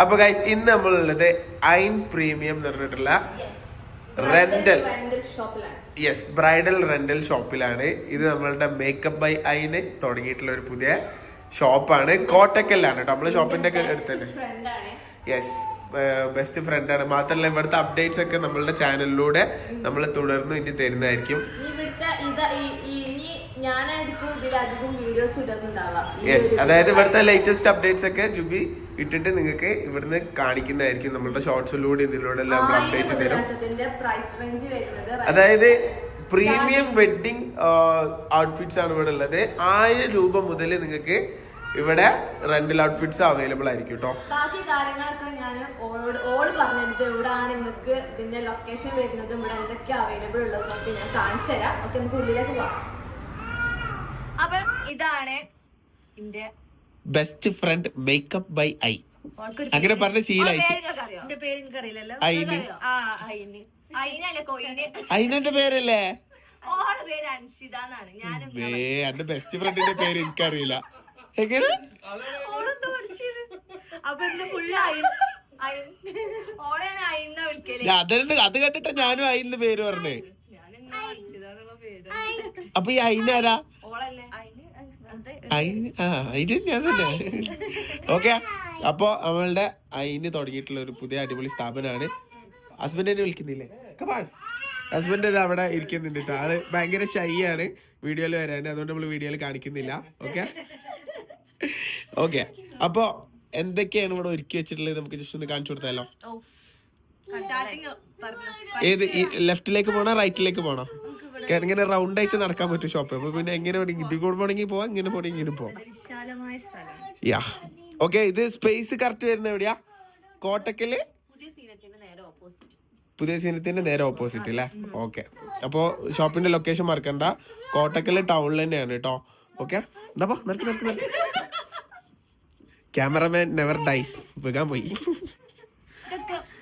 അപ്പൊ ഗൈസ് ഇന്ന് നമ്മളുള്ളത് ഐൻ പ്രീമിയം എന്ന് പറഞ്ഞിട്ടുള്ള റെന്റൽ യെസ് ബ്രൈഡൽ റെന്റൽ ഷോപ്പിലാണ് ഇത് നമ്മളുടെ മേക്കപ്പ് ബൈ ഐന് തുടങ്ങിയിട്ടുള്ള ഒരു പുതിയ ഷോപ്പാണ് കോട്ടക്കല്ലാണ് കേട്ടോ നമ്മൾ ഷോപ്പിന്റെ ഒക്കെ അടുത്ത് തന്നെ ഫ്രണ്ട് ആണ്. യെസ് ബെസ്റ്റ് ഫ്രണ്ടാണ് മാത്രമല്ല ഇവിടുത്തെ അപ്ഡേറ്റ്സ് ഒക്കെ നമ്മളുടെ ചാനലിലൂടെ നമ്മൾ തുടർന്ന് ഇനി തരുന്നതായിരിക്കും. യെസ് അതായത് ഇവിടുത്തെ ലേറ്റസ്റ്റ് അപ്ഡേറ്റ്സ് ഒക്കെ ജുബി ഇട്ടിട്ട് നിങ്ങൾക്ക് ഇവിടുന്ന് കാണിക്കുന്നതായിരിക്കും നമ്മളുടെ ഷോർട്സിലൂടെ ഇതിലൂടെ എല്ലാം നമ്മൾ അപ്ഡേറ്റ് തരും. അതായത് പ്രീമിയം വെഡിങ് ഔട്ട്ഫിറ്റ്സ് ആണ് ഇവിടെ ഉള്ളത്. ആയിരം രൂപ മുതൽ നിങ്ങൾക്ക് ഇവിടെ റെന്റൽ ഔട്ട്ഫിറ്റ്സ് അവൈലബിൾ ആയിരിക്കും കേട്ടോ ബാക്കി കാര്യങ്ങളൊക്കെ ഞാൻ ഓളോട് ഓൾ പറഞ്ഞെടുത്ത് എവിടെയാണ് നിങ്ങൾക്ക് ഇതിന്റെ ലൊക്കേഷൻ വരുന്നത്? ഇവിടെ എന്തൊക്കെ അവൈലബിൾ ഉള്ളത് ഞാൻ കാണിച്ചു തരാം ഓക്കെ നമുക്ക് ഉള്ളിലേക്ക് പോവാം അപ്പൊ ഇതാണ് എന്റെ best friend makeup by I അങ്ങനെ പറഞ്ഞ ശീലായി അയിന്. പേരല്ലേ? എന്റെ ബെസ്റ്റ് ഫ്രണ്ടിന്റെ പേര് എനിക്കറിയില്ല. എങ്ങനെ? അതുകൊണ്ട് അത് കണ്ടിട്ട് ഞാനും അയിന്ന് പേര് പറഞ്ഞേ. അപ്പൊ ഈ അയിനാരാ ഓളല്ലേ? ഞാൻ തന്നെ ഓക്കെ അപ്പൊ നമ്മളുടെ അയിന് തുടങ്ങിയിട്ടുള്ള ഒരു പുതിയ അടിപൊളി സ്ഥാപനമാണ്. ഹസ്ബൻഡിനെ വിളിക്കുന്നില്ലേ? ഹസ്ബൻഡ് അവിടെ ഇരിക്കുന്നുണ്ട് ട്ടോ. ആൾ ഭയങ്കര ഷൈ ആണ്. വീഡിയോയിൽ വരാൻ അതുകൊണ്ട് നമ്മൾ വീഡിയോയിൽ കാണിക്കുന്നില്ല. ഓക്കെ? ഓക്കെ. അപ്പൊ എന്തൊക്കെയാണ് ഇവിടെ ഒരുക്കി വെച്ചിട്ടുള്ളത്? നമുക്ക് ജസ്റ്റ് ഒന്ന് കാണിച്ചു കൊടുത്താലോ? ഏത് ലെഫ്റ്റിലേക്ക് പോണോ റൈറ്റിലേക്ക് പോണോ? കാരണം ഇങ്ങനെ റൗണ്ട് ആയിട്ട് നടക്കാൻ പറ്റും ഷോപ്പ് അപ്പൊ പിന്നെ എങ്ങനെ വേണമെങ്കിൽ ഇതിൽ കൂടെ വേണമെങ്കിൽ പോവാം ഇങ്ങനെ പോണെങ്കിൽ ഇങ്ങനെ പോവാം. യാ. ഓക്കെ ഇത് സ്പേസ് കറക്റ്റ് വരുന്ന എവിടെയാ? കോട്ടക്കൽ? പുതിയ സീനത്തിന്റെ നേരെ ഓപ്പോസിറ്റ് അല്ലേ ഓക്കെ അപ്പോ ഷോപ്പിന്റെ ലൊക്കേഷൻ മറക്കണ്ട. കോട്ടക്കൽ ടൗണിൽ തന്നെയാണ് കേട്ടോ ഓക്കെ എന്താ നിനക്ക് നടക്ക് നടക്ക് ക്യാമറമാൻ നെവർ ഡൈസ് വെക്കാൻ പോയി.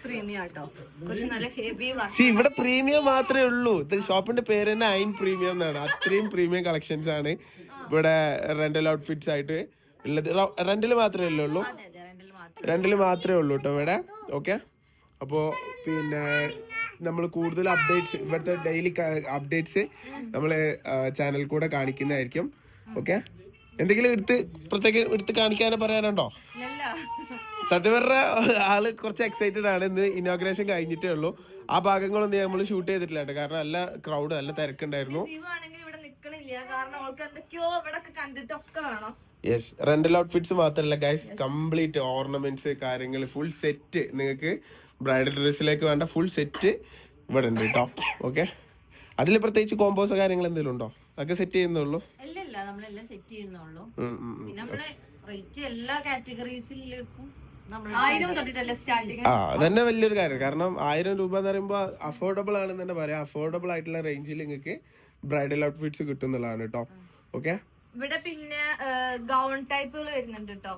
പ്രീമിയം ആട്ടോ. കുറച്ച് നല്ല ഹെവി സി ഇവിടെ പ്രീമിയം മാത്രമേ ഉള്ളൂ. ഇത് ഷോപ്പിന്റെ പേര് തന്നെ ഐൻ പ്രീമിയം എന്നാണ്. അത്രയും പ്രീമിയം കളക്ഷൻസ് ആണ് ഇവിടെ റെന്റൽ ഔട്ട്ഫിറ്റ്സ് ആയിട്ട് ഉള്ളത്. റെന്റിൽ മാത്രമേ ഉള്ളൂ. റെന്റിൽ മാത്രമേ ഉള്ളൂ കേട്ടോ ഇവിടെ. ഓക്കെ അപ്പോ പിന്നെ നമ്മൾ കൂടുതൽ അപ്ഡേറ്റ്സ് ഇവിടുത്തെ ഡെയിലി അപ്ഡേറ്റ്സ് നമ്മൾ ചാനൽ കൂടെ കാണിക്കുന്നതായിരിക്കും. ഓക്കെ എന്തെങ്കിലും എടുത്ത് പ്രത്യേക എടുത്ത് കാണിക്കാനോ പറയാനുണ്ടോ? സത്യപറ ആൾ കുറച്ച് എക്സൈറ്റഡ് ആണ്. ഇന്ന് ഇനോഗ്രേഷൻ കഴിഞ്ഞിട്ടേ ഉള്ളൂ. ആ ഭാഗങ്ങളൊന്നും നമ്മൾ ഷൂട്ട് ചെയ്തിട്ടില്ല കേട്ടോ. കാരണം നല്ല ക്രൗഡ് നല്ല തിരക്കുണ്ടായിരുന്നു. യെസ് റെന്റൽ ഔട്ട്ഫിറ്റ്സ് മാത്രമല്ല ഗൈസ് കംപ്ലീറ്റ് ഓർണമെന്റ്സ് കാര്യങ്ങൾ ഫുൾ സെറ്റ് നിങ്ങൾക്ക് ബ്രൈഡൽ ഡ്രസ്സിലേക്ക് വേണ്ട ഫുൾ സെറ്റ് ഇവിടെ ഉണ്ട് കേട്ടോ. ഓക്കെ അതിൽ പ്രത്യേകിച്ച് കോമ്പോസോ കാര്യങ്ങൾ എന്തെങ്കിലും ഉണ്ടോ? അതൊക്കെ സെറ്റ് ചെയ്യുന്നുള്ളൂ. ഇല്ല. നമ്മളെല്ലാം സെറ്റ് ചെയ്യുന്നുള്ളൂ. പിന്നെ നമ്മുടെ റേറ്റ് എല്ലാ കാറ്റഗറീസിലേക്കും ആ അതന്നെ വലിയൊരു കാര്യം. കാരണം ആയിരം രൂപ എന്ന് പറയുമ്പോൾ അഫോർഡബിൾ ആണെന്ന് തന്നെ പറയാം. അഫോർഡബിൾ ആയിട്ടുള്ള റേഞ്ചിൽ നിങ്ങൾക്ക് ബ്രൈഡൽ ഔട്ട്ഫിറ്റ്സ് കിട്ടുന്നതാണ് കേട്ടോ ഓക്കെ ഇവിടെ പിന്നെ ഗൗൺ ടൈപ്പുകൾ വരുന്നുണ്ട് കേട്ടോ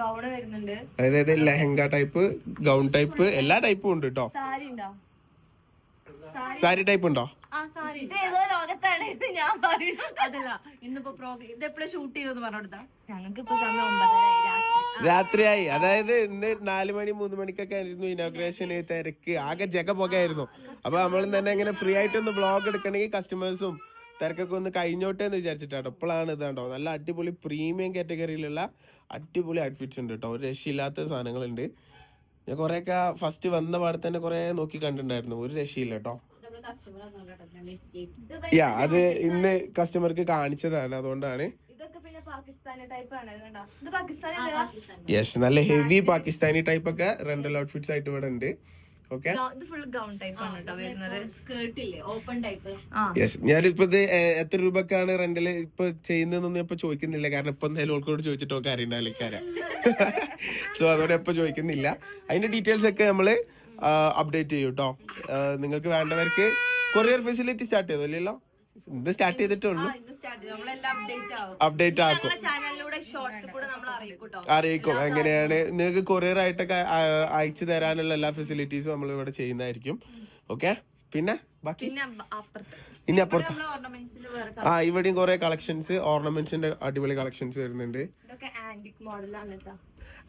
ഗൗണ് വരുന്നുണ്ട്. അതായത് ലെഹങ്ക ടൈപ്പ് ഗൗൺ ടൈപ്പ് എല്ലാ ടൈപ്പും ഉണ്ട് കേട്ടോ സാരി ഉണ്ടോ? സാരി. ടൈപ്പ് ഉണ്ടോ? ഇത് ഏതോ ലോകത്താണ് ഇത് ഞാൻ പറയുന്നത്. അതല്ല ഇന്നിപ്പോ പ്രോഗ്രാം ഇത് എപ്പോഴും ഷൂട്ട് ചെയ്തെന്ന് പറഞ്ഞോടുത്താ? ഞങ്ങൾക്ക് ഇപ്പൊ സമയം ഒമ്പതര രാത്രിയായി. അതായത് ഇന്ന് നാല് മണി മൂന്ന് മണിക്കൊക്കെ ആയിരുന്നു ഇനോഗ്രേഷൻ തിരക്ക്. ആകെ ജഗ പുകയായിരുന്നു. അപ്പൊ നമ്മൾ തന്നെ ഇങ്ങനെ ഫ്രീ ആയിട്ട് ഒന്ന് ബ്ലോഗ് എടുക്കണമെങ്കിൽ കസ്റ്റമേഴ്സും തിരക്കൊക്കെ ഒന്ന് കഴിഞ്ഞോട്ടെ എന്ന് വിചാരിച്ചിട്ടാണ്. ഇപ്പോഴാണ് ഇതാണ്ടോ നല്ല അടിപൊളി പ്രീമിയം കാറ്റഗറിയിലുള്ള അടിപൊളി ഔട്ട്ഫിറ്റ്സ് ഉണ്ട് കേട്ടോ. ഒരു രക്ഷയില്ലാത്ത സാധനങ്ങളുണ്ട്. ഞാൻ കുറെയൊക്കെ ഫസ്റ്റ് വന്ന പാടെ തന്നെ കുറെ നോക്കി കണ്ടിട്ടുണ്ടായിരുന്നു. ഒരു രക്ഷയില്ല കേട്ടോ യാ അത് ഇന്ന് കസ്റ്റമർക്ക് കാണിച്ചതാണ്. അതുകൊണ്ടാണ്. യെസ് നല്ല ഹെവി പാകിസ്ഥാനി ടൈപ്പ് ഒക്കെ റെന്റൽ ഔട്ട്ഫിറ്റ്സ് ആയിട്ട് ഇവിടെ ഉണ്ട്. ഓക്കെ ഇത് ഫുൾ ഗൗൺ ടൈപ്പ് ആണ് കേട്ടോ വരുന്നത്. സ്കേർട്ട് ഇല്ലേ? ഓപ്പൺ ടൈപ്പ് ആ. യെസ് ഞാനിപ്പോ ഇത് ഏ- എത്ര രൂപക്കാണ് റെന്റിൽ ഇപ്പൊ ചെയ്യുന്നതെന്നൊന്നും ഇപ്പൊ ചോദിക്കുന്നില്ല. കാരണം ഇപ്പൊ എന്തായാലും ഓൾക്കോട് ചോദിച്ചിട്ട് ഒക്കെ കാര്യം സോ അതോടെ ഇപ്പൊ ചോദിക്കുന്നില്ല. അതിന്റെ ഡീറ്റെയിൽസ് ഒക്കെ നമ്മൾ അപ്ഡേറ്റ് ചെയ്യൂട്ടോ. നിങ്ങൾക്ക് വേണ്ടവർക്ക് കൊറിയർ ഫെസിലിറ്റി സ്റ്റാർട്ട് ചെയ്തോ ഇല്ലല്ലോ? ഇത് സ്റ്റാർട്ട് ചെയ്തിട്ടുള്ളൂ അപ്ഡേറ്റ് ആക്കും. അറിയിക്കും എങ്ങനെയാണ്? നിങ്ങൾക്ക് കൊറിയർ ആയിട്ടൊക്കെ അയച്ചു തരാനുള്ള എല്ലാ ഫെസിലിറ്റീസും നമ്മൾ ഇവിടെ ചെയ്യുന്നതായിരിക്കും. ഓക്കെ പിന്നെ? ബാക്കി? ഇനി അപ്പുറത്ത്. ആ ഇവിടെയും കുറെ കളക്ഷൻസ് ഓർണമെന്റ്സിന്റെ അടിപൊളി കളക്ഷൻസ് വരുന്നുണ്ട്.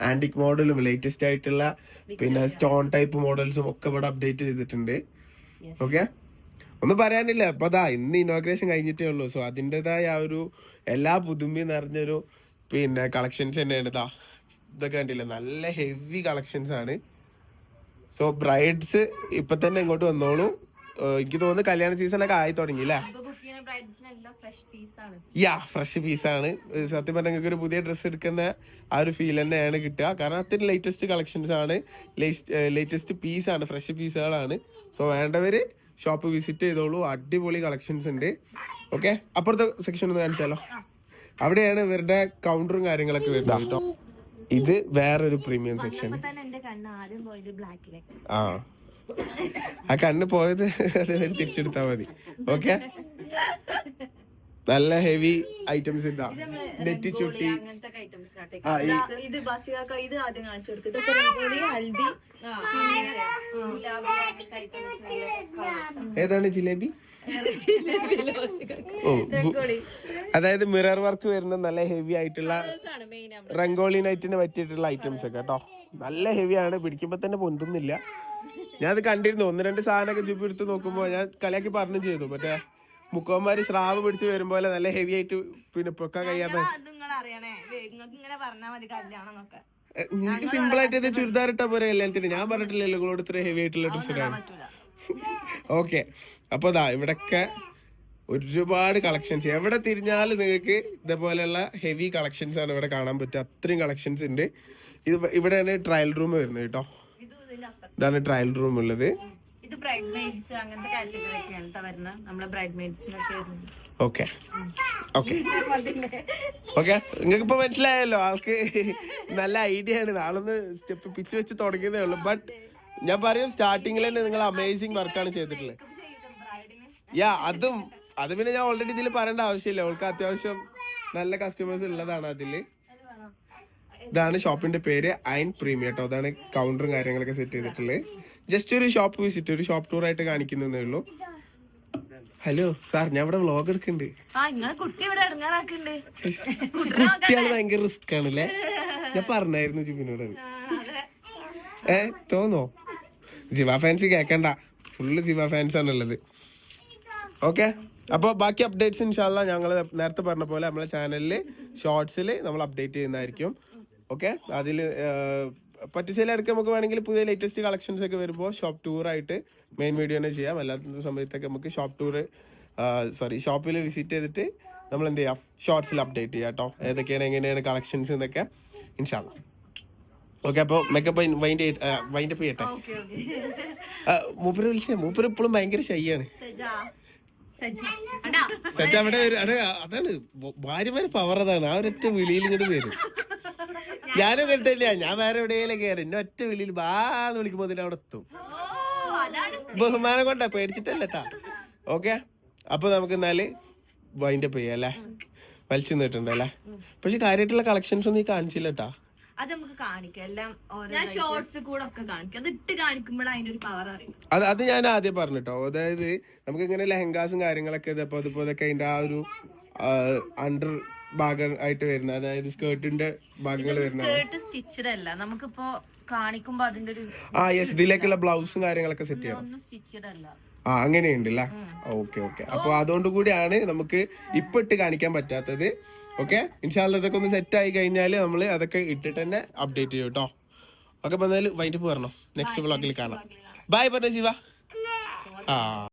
ആന്റിക് മോഡലും ലേറ്റസ്റ്റ് ആയിട്ടുള്ള പിന്നെ സ്റ്റോൺ ടൈപ്പ് മോഡൽസും ഒക്കെ ഇവിടെ അപ്ഡേറ്റ് ചെയ്തിട്ടുണ്ട്. ഓക്കെ ഒന്നും പറയാനില്ല. അപ്പൊ അതാ ഇന്ന് ഇനോഗ്രേഷൻ കഴിഞ്ഞിട്ടേ ഉള്ളൂ. സോ അതിന്റെതായ ആ ഒരു എല്ലാ പുതുമയും നിറഞ്ഞൊരു പിന്നെ കളക്ഷൻസ് തന്നെയാണ്. ഇതാ ഇതൊക്കെ കണ്ടില്ല? നല്ല ഹെവി കളക്ഷൻസ് ആണ്. സോ ബ്രൈഡ്സ് ഇപ്പൊ തന്നെ ഇങ്ങോട്ട് വന്നോളൂ. എനിക്ക് തോന്നുന്നു കല്യാണ സീസൺ ഒക്കെ ആയി തുടങ്ങി അല്ലേ? യാ ഫ്രഷ് പീസ് ആണ്. യാ ഫ്രഷ് പീസാണ് സത്യം പറഞ്ഞാൽ നിങ്ങൾക്ക് ഒരു പുതിയ ഡ്രസ്സ് എടുക്കുന്ന ആ ഒരു ഫീൽ തന്നെയാണ് കിട്ടുക. കാരണം അത്ര ലേറ്റസ്റ്റ് കളക്ഷൻസ് ആണ്. ലേറ്റസ്റ്റ് പീസാണ് ഫ്രഷ് പീസുകളാണ് സോ വേണ്ടവര് ഷോപ്പ് വിസിറ്റ് ചെയ്തോളൂ. അടിപൊളി കളക്ഷൻസ് ഉണ്ട്. ഓക്കെ അപ്പുറത്തെ സെക്ഷൻ ഒന്ന് കാണിച്ചാലോ? അവിടെയാണ് ഇവരുടെ കൗണ്ടറും കാര്യങ്ങളൊക്കെ വരുന്നത് കേട്ടോ. ഇത് വേറൊരു പ്രീമിയം സെക്ഷൻ ആ. ആ കണ്ണ് പോയത് തിരിച്ചെടുത്താ മതി. ഓക്കെ നല്ല ഹെവി ഐറ്റംസ് ഇതാ. നെറ്റി ചുട്ടി ഇത് ഇത് ആദ്യം കാണിച്ചു കൊടുക്കും. ഇതൊക്കെ ഹൽദി ഏതാണ് ജിലേബി? അതായത് മിറർ വർക്ക് വരുന്ന നല്ല ഹെവി ആയിട്ടുള്ള റംഗോളി നൈറ്റിന് പറ്റിയിട്ടുള്ള ഐറ്റംസ് ഒക്കെ കേട്ടോ. നല്ല ഹെവി ആണ്. പിടിക്കുമ്പോ തന്നെ പൊന്തുന്നില്ല. ഞാൻ അത് കണ്ടിരുന്നു. ഒന്ന് രണ്ട് സാധനമൊക്കെ ചുപ്പി എടുത്ത് നോക്കുമ്പോ ഞാൻ കളിയാക്കി പറഞ്ഞു ചെയ്തു. മറ്റേ മുക്കോന്മാര് സ്രാവ് പിടിച്ച് വരുമ്പോലെ നല്ല ഹെവി ആയിട്ട് പിന്നെ പൊക്കാൻ കഴിയാത്ത നിങ്ങൾക്ക് നിനക്ക് സിമ്പിൾ ആയിട്ട് ഇത് ചുരിദാർ ഇട്ടാ പോരെ കല്യാണത്തിന്? ഞാൻ പറഞ്ഞിട്ടില്ലല്ലോ നിങ്ങളോട് ഇത്ര ഹെവി ആയിട്ടുള്ള ഡ്രസ് ഇടാൻ ഓക്കെ അപ്പൊ ദാ ഇവിടൊക്കെ ഒരുപാട് കളക്ഷൻസ് എവിടെ തിരിഞ്ഞാലും നിങ്ങൾക്ക് ഇതേപോലെയുള്ള ഹെവി കളക്ഷൻസ് ആണ് ഇവിടെ കാണാൻ പറ്റുക. അത്രയും കളക്ഷൻസ് ഉണ്ട്. ഇത് ഇവ- ഇവിടെയാണ് ട്രയൽ റൂം വരുന്നത് കേട്ടോ. ഇതാണ് ട്രയൽ റൂം ഉള്ളത്. ഇത് ബ്രൈഡ് മെയ്ഡ്സ് അങ്ങനത്തെ വരുന്നത്. നമ്മളെ ബ്രൈഡ് മെയ്ഡ്സിനൊക്കെ ഓക്കെ ഓക്കെ ഓക്കെ നിങ്ങൾക്ക് ഇപ്പൊ മനസ്സിലായല്ലോ ആൾക്ക് നല്ല ഐഡിയ ആണ്. ആളൊന്ന് സ്റ്റെപ്പ് പിച്ച് വെച്ച് തുടങ്ങിയതേ ഉള്ളൂ. ബട്ട് ഞാൻ പറയും സ്റ്റാർട്ടിങ്ങിൽ തന്നെ നിങ്ങൾ അമേസിങ് വർക്കാണ് ചെയ്തിട്ടുള്ളത്. യാ അതും അത് പിന്നെ ഞാൻ ഓൾറെഡി ഇതിൽ പറയേണ്ട ആവശ്യമില്ല. അവൾക്ക് അത്യാവശ്യം നല്ല കസ്റ്റമേഴ്സ് ഉള്ളതാണ് അതിൽ. ഇതാണ് ഷോപ്പിന്റെ പേര് അയൺ പ്രീമിയം കേട്ടോ. അതാണ് കൗണ്ടറും കാര്യങ്ങളൊക്കെ സെറ്റ് ചെയ്തിട്ടുള്ളത് ജസ്റ്റ് ഒരു ഷോപ്പ് വിസിറ്റ് ഒരു ഷോപ്പ് ടൂർ ആയിട്ട് കാണിക്കുന്നേ ഉള്ളൂ. ഹലോ സാർ ഞാൻ ഇവിടെ വ്ളോഗ് എടുക്കുന്നുണ്ട് കുട്ടികൾ ഭയങ്കര റിസ്ക് ആണ് ആണല്ലേ ഞാൻ പറഞ്ഞായിരുന്നു ജിബിനോട്. ഏ തോന്നോ? ജിവ ഫാൻസ് കേക്കണ്ട. ഫുള്ള് ജിവ ഫാൻസ് ആണുള്ളത്. ഓക്കെ അപ്പോൾ ബാക്കി അപ്ഡേറ്റ്സ് ഇൻഷാല്ല ഞങ്ങൾ നേരത്തെ പറഞ്ഞ പോലെ നമ്മളെ ചാനലിൽ ഷോർട്സിൽ നമ്മൾ അപ്ഡേറ്റ് ചെയ്യുന്നതായിരിക്കും. ഓക്കെ? അതിൽ പറ്റിച്ചേല ഇടയ്ക്ക് നമുക്ക് വേണമെങ്കിൽ പുതിയ ലേറ്റസ്റ്റ് കളക്ഷൻസ് ഒക്കെ വരുമ്പോൾ ഷോപ്പ് ടൂർ ആയിട്ട് മെയിൻ വീഡിയോ തന്നെ ചെയ്യാം. അല്ലാത്ത സമയത്തൊക്കെ നമുക്ക് ഷോപ്പ് ടൂർ സോറി ഷോപ്പിൽ വിസിറ്റ് ചെയ്തിട്ട് നമ്മൾ എന്ത് ചെയ്യാം? ഷോർട്സിൽ അപ്ഡേറ്റ് ചെയ്യാം കേട്ടോ ഏതൊക്കെയാണ് എങ്ങനെയാണ് കളക്ഷൻസ് എന്നൊക്കെ. ഇൻഷാല്ല ഓക്കെ അപ്പോൾ മേക്കപ്പ് വൈൻഡ് വൈൻഡപ്പ് ചെയ്യട്ടെ? മൂപ്പര് വിളിച്ചേ. മൂപ്പര് ഇപ്പോഴും ഭയങ്കര ഷൈയാണ് സജാ സജി അടാ സച്ച അവിടെ അതാണ് ഭാര്യമാര് പവർ അതാണ്. ആ ഒരൊറ്റ വിളിയിൽ ഇങ്ങോട്ട് വരും. ഞാനും കേട്ടില്ല ഞാൻ വേറെ എവിടെയെങ്കിലും കയറി എന്നെ ഒറ്റ വിളിയിൽ ബാന്ന് വിളിക്കുമ്പോ അതിന്റെ അവിടെ എത്തും. ഓ അതാണ് ബഹുമാനം കൊണ്ടാ പേടിച്ചിട്ടല്ലട്ടാ ഓക്കെ? അപ്പൊ നമുക്ക് എന്നാൽ വൈൻഡപ്പ് ചെയ്യാം അല്ലേ? വലിച്ചു നിന്നിട്ടുണ്ടല്ലേ പക്ഷെ കാര്യമായിട്ടുള്ള കളക്ഷൻസ് ഒന്നും ഈ കാണിച്ചില്ല കേട്ടാ അത് നമുക്ക് കാണിക്കാം. എല്ലാം ഞാൻ ഷോർട്സ് കൂടെ ഒക്കെ കാണിക്കും. അത് ഇട്ട് കാണിക്കുമ്പോഴാണ് അതിന്റെ ഒരു പവർ അറിയും. അത് അത് ഞാൻ ആദ്യം പറഞ്ഞിട്ടോ. അതായത് നമുക്ക് ഇങ്ങനെ ലെഹങ്കാസും കാര്യങ്ങളൊക്കെ ഇതപ്പോ അതുപോലെ ഒക്കെ അതിന്റെ ആ ഒരു അണ്ടർ ഭാഗം ആയിട്ട് വരുന്ന അതായത് സ്കേർട്ടിന്റെ ഭാഗങ്ങൾ വരുന്ന. സ്കേർട്ട് സ്റ്റിച്ചഡ് അല്ല. നമുക്കിപ്പോ കാണിക്കുമ്പോ അതിന്റെ ഒരു ആ യെസ് ഇതിലേക്കുള്ള ബ്ലൗസും കാര്യങ്ങളൊക്കെ സെറ്റ് ചെയ്യണം. ഒന്നും സ്റ്റിച്ചഡ് അല്ല. ആ അങ്ങനെയുണ്ടല്ലേ? ഓക്കെ ഓക്കെ അപ്പൊ അതുകൊണ്ട് കൂടിയാണ് നമുക്ക് ഇപ്പൊ ഇട്ട് കാണിക്കാൻ പറ്റാത്തത് ഓക്കെ ഇൻഷാല്ല ഇതൊക്കെ ഒന്ന് സെറ്റ് ആയി കഴിഞ്ഞാൽ നമ്മൾ അതൊക്കെ ഇട്ടിട്ട് തന്നെ അപ്ഡേറ്റ് ചെയ്യും കേട്ടോ ഓക്കെ അപ്പം എന്തായാലും വൈകിട്ട് പറഞ്ഞോ നെക്സ്റ്റ് വ്ളോഗിൽ കാണാം. ബൈ പറഞ്ഞു ശിവ. ആ.